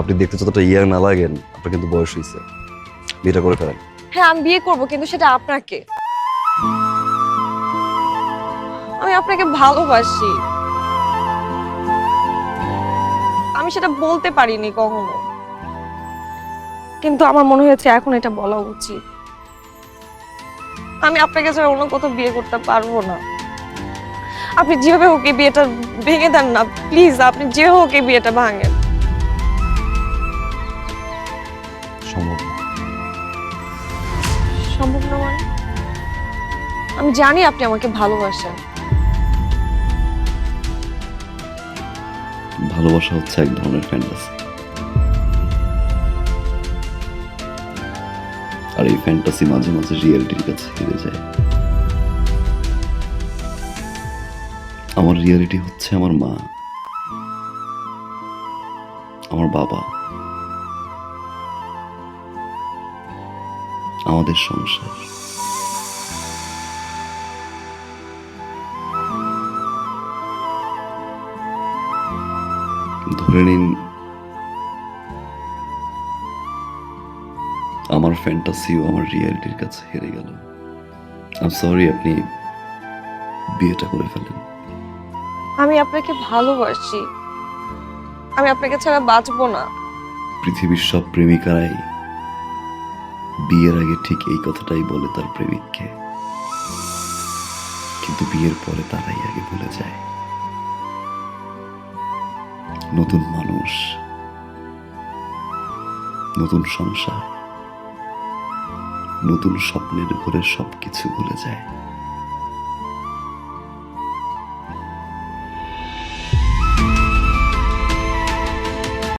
আপনি দেখতে যতটা ইয়ার না লাগেন, আপনার কিন্তু বয়স হয়েছে বিয়েটা করে ফেলেন। হ্যাঁ আমি বিয়ে করব, কিন্তু সেটা আপনাকে। আমি আপনাকে ভালোবাসি। আমি সেটা বলতে পারিনি কখনো। কিন্তু আমার মনে হয়েছে এখন এটা বলা উচিত। আমি আপনাকে ছাড়া অন্য কোথাও বিয়ে করতে পারব না। আপনি যেভাবে হোক এই বিয়েটা ভেঙে দেন না। প্লিজ, আপনি যে হোক এই বিয়েটা ভাঙেন। সম্ভব না। সম্ভব না মানে? আমি জানি আপনি আমাকে ভালোবাসেন। ভালোবাসা হচ্ছে এক ধরনের ফ্যান্টাসি আর এই ফ্যান্টাসি মাঝে মাঝে রিয়েলিটির কাছে হেরে যায়। আমার রিয়েলিটি হচ্ছে আমার মা। আমার বাবা। আমাদের সংসার। ধরে নিন আমার ফ্যান্টাসিও আমার রিয়ালিটির কাছে হেরে গেল। আম সরি আপনি বিয়েটা করে ফেলেন। আমি আপনাকে ভালোবাসি। আমি আপনাকে ছাড়া বাঁচবো না। পৃথিবীর সব প্রেমিকারাই বিয়ের আগে ঠিক এই কথাটাই বলে তার প্রেমিককে। কিন্তু বিয়ের পরে তারাই আগে ভুলে যায়। নতুন মানুষ, নতুন সংসার, নতুন স্বপ্নের ঘরে সবকিছু ভুলে যায়।